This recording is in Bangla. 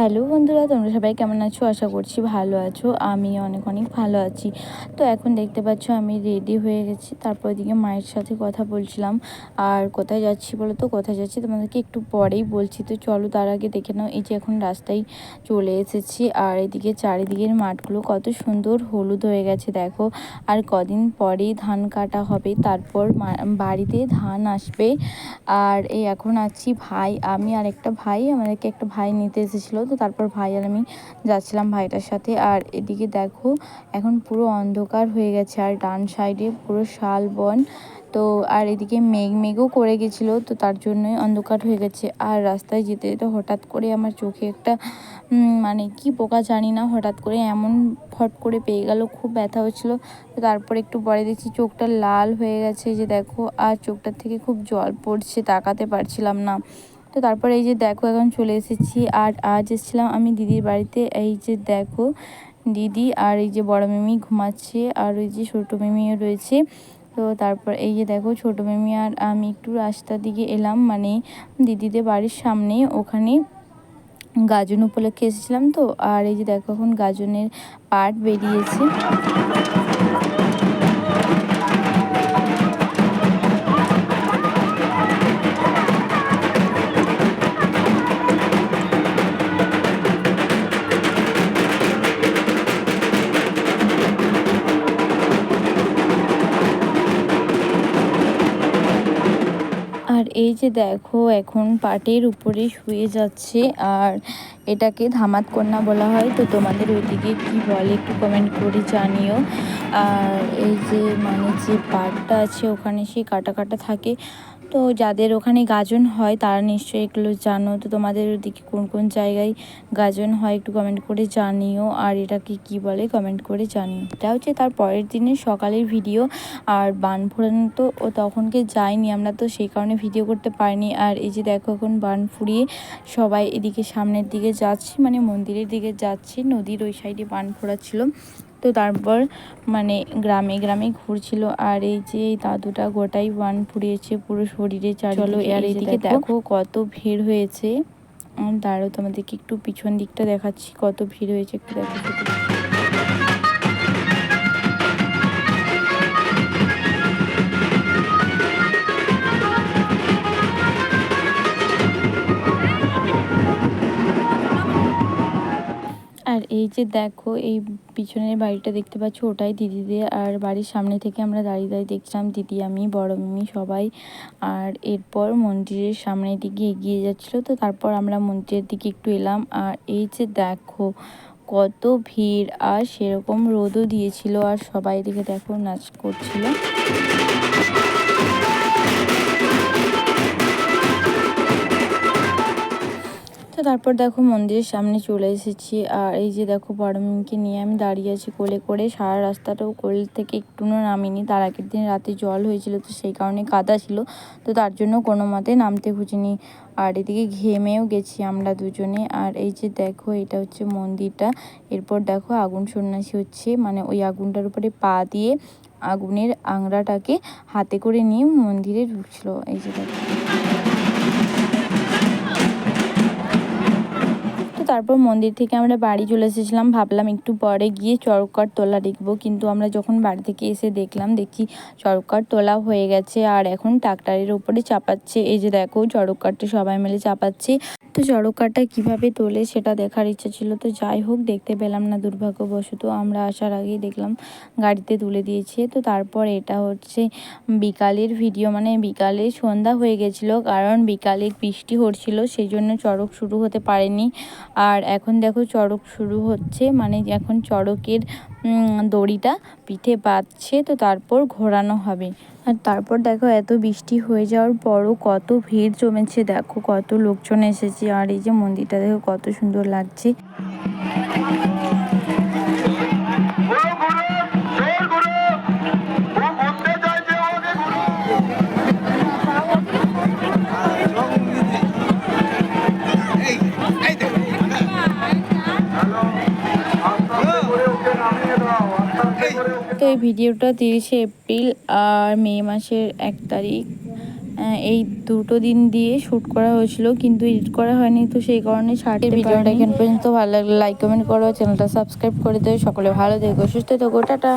হ্যালো বন্ধুরা, তোমরা সবাই কেমন আছো? আশা করছি ভালো আছো। আমি অনেক অনেক ভালো আছি। তো এখন দেখতে পাচ্ছ আমি রেডি হয়ে গেছি। তারপর এদিকে মায়ের সাথে কথা বলছিলাম। আর কোথায় যাচ্ছি বলো তো? কোথায় যাচ্ছি? তোমাদেরকে একটু পরেই বলছি। তো চলো তার আগে দেখে নাও, এই যে এখন রাস্তায় চলে এসেছি। আর এদিকে চারিদিকের মাঠগুলো কত সুন্দর হলুদ হয়ে গেছে, দেখো। আর কদিন পরেই ধান কাটা হবে। তারপর বাড়িতে ধান আসবে। আর এই এখন আছি ভাই, আমি আর একটা ভাই। আমাদেরকে একটা ভাই নিতে এসেছিল। তো তারপর ভাই আর আমি যাচ্ছিলাম ভাইটার সাথে। আর এদিকে দেখো, এখন পুরো অন্ধকার হয়ে গেছে, আর ডান সাইডে পুরো শাল বন। তো আর এদিকে মেঘ মেঘও করে গেছিল, তো তার জন্যই অন্ধকার হয়ে গেছে। আর রাস্তায় যেতে যেতে হঠাৎ করে আমার চোখে একটা মানে কি পোকা জানি না, হঠাৎ করে এমন ফট করে পেয়ে গেল, খুব ব্যথা হচ্ছিল। তো তারপর একটু পরে দেখছি চোখটা লাল হয়ে গেছে, যে দেখো, আর চোখটার থেকে খুব জল পড়ছে, তাকাতে পারছিলাম না। তো তারপরে এই যে দেখো, এখন চলে এসেছি আর আজ এসেছিলাম আমি দিদির বাড়িতে। এই যে দেখো, দিদি আর এই যে বড় মিমি ঘুমাচ্ছে আর ওই যে ছোটো মিমিও রয়েছে। তো তারপর এই যে দেখো, ছোটো মিমি আর আমি একটু রাস্তার দিকে এলাম মানে দিদিদের বাড়ির সামনে। ওখানে গাজন উপলক্ষে এসেছিলাম তো, আর এই যে দেখো, এখন গাজনের পাট বেরিয়েছে। আর এই যে দেখো, এখন পাটের উপরে শুয়ে যাচ্ছে আর এটাকে ধামাত কন্যা বলা হয়। তো তোমাদের ওইদিকে কি বলে একটু কমেন্ট করে জানিও। আর এই যে মানে যে পাটটা আছে, ওখানে সেই কাটা কাটা থাকে। তো যাদের ওখানে গাজন হয়, তারা নিশ্চয়ই এগুলো জানো। তো তোমাদের ওদিকে কোন কোন জায়গায় গাজন হয় একটু কমেন্ট করে জানিও। আর এটাকে কি বলে? কমেন্ট করে জানিও। এটা হচ্ছে তার পরের দিনের সকালের ভিডিও আর বান ফোড়ানো তো ও তখনকে যায়নি, আমরা তো সেই কারণে ভিডিও করতে পারিনি। আর এই যে দেখো এখন বান ফুরিয়ে সবাই এদিকে সামনের দিকে যাচ্ছি মানে মন্দিরের দিকে যাচ্ছি। নদীর ওই সাইডে বান ফোড়াচ্ছিল তো তারপর মানে গ্রামে গ্রামে ঘুরছিল আর এই যে দাদুটা গোটাই বান পুড়িয়েছে পুরো শরীরে চলো আর এইদিকে দেখো কত ভিড় হয়েছে। দাঁড়ো তোমাদেরকে একটু পিছন দিকটা দেখাচ্ছি কত ভিড় হয়েছে একটু দেখো। যে দেখো, এই পিছনের বাড়িটা দেখতে পাচ্ছ, ওটাই দিদিদের। আর বাড়ির সামনে থেকে আমরা দাঁড়িয়ে দাঁড়িয়ে দেখছিলাম, দিদি আমি, বড় মিমি সবাই। আর এরপর মন্দিরের সামনের দিকে এগিয়ে যাচ্ছিল, তো তারপর আমরা মন্দিরের দিকে একটু এলাম। আর এই যে দেখো, কত ভিড়, আর সেরকম রোদও দিয়েছিল, আর সবাই দিকে দেখো নাচ করছিল। তো তারপর দেখো মন্দিরের সামনে চলে এসেছি। আর এই যে দেখো বড়মিমকে নিয়ে আমি দাঁড়িয়ে আছি কোলে করে। সারা রাস্তাটাও কোল থেকে একটুও নামিনি। তার আগের দিন রাতে জল হয়েছিল তো সেই কারণে কাদা ছিল। তো তার জন্য কোনো মতে নামতে খুঁজিনি। আর এদিকে ঘেমেও গেছি আমরা দুজনে। আর এই যে দেখো, এটা হচ্ছে মন্দিরটা। এরপর দেখো আগুন সন্ন্যাসী হচ্ছে। মানে ওই আগুনটার উপরে পা দিয়ে আগুনের আংড়াটাকে হাতে করে নিয়ে মন্দিরে ঢুকছিল। এই যে দেখো। তারপর মন্দির থেকে আমরা বাড়ি চলে এসেছিলাম। ভাবলাম একটু পরে গিয়ে চরকার তোলা দেখব। কিন্তু আমরা যখন বাড়ি থেকে এসে দেখলাম, দেখি চরকার তোলা হয়ে গেছে আর এখন ট্রাক্টারের উপরে চাপাচ্ছে। এই যে দেখো, চরকারটা সবাই মিলে চাপাচ্ছে। তো চড়কাটা কীভাবে তোলে সেটা দেখার ইচ্ছা ছিল। তো যাই হোক, দেখতে পেলাম না দুর্ভাগ্যবশত। আমরা আসার আগেই দেখলাম গাড়িতে তুলে দিয়েছে। তো তারপর এটা হচ্ছে বিকালের ভিডিও। মানে বিকালে সন্ধ্যা হয়ে গেছিল, কারণ বিকালে বৃষ্টি হচ্ছিল, সেই জন্য চড়ক শুরু হতে পারেনি। আর এখন দেখো চড়ক শুরু হচ্ছে মানে এখন চড়কের দড়িটা পিঠে বাঁধছে, তো তারপর ঘোরানো হবে। আর তারপর দেখো এত বৃষ্টি হয়ে যাওয়ার পরও কত ভিড় জমেছে, দেখো কত লোকজন এসেছে, আর এই যে মন্দিরটা দেখো কত সুন্দর লাগছে। তো এই ভিডিওটা তিরিশে এপ্রিল আর মে মাসের এক তারিখ। এই দুটো দিন দিয়ে শ্যুট করা হয়েছিল কিন্তু এডিট করা হয়নি তো সেই কারণে ষাটের ভিডিওটা এখান পর্যন্ত ভালো লাগলে লাইক কমেন্ট করো চ্যানেলটা সাবস্ক্রাইব করে দেবে সকলে ভালো থেকো সুস্থ থেকো টাটা।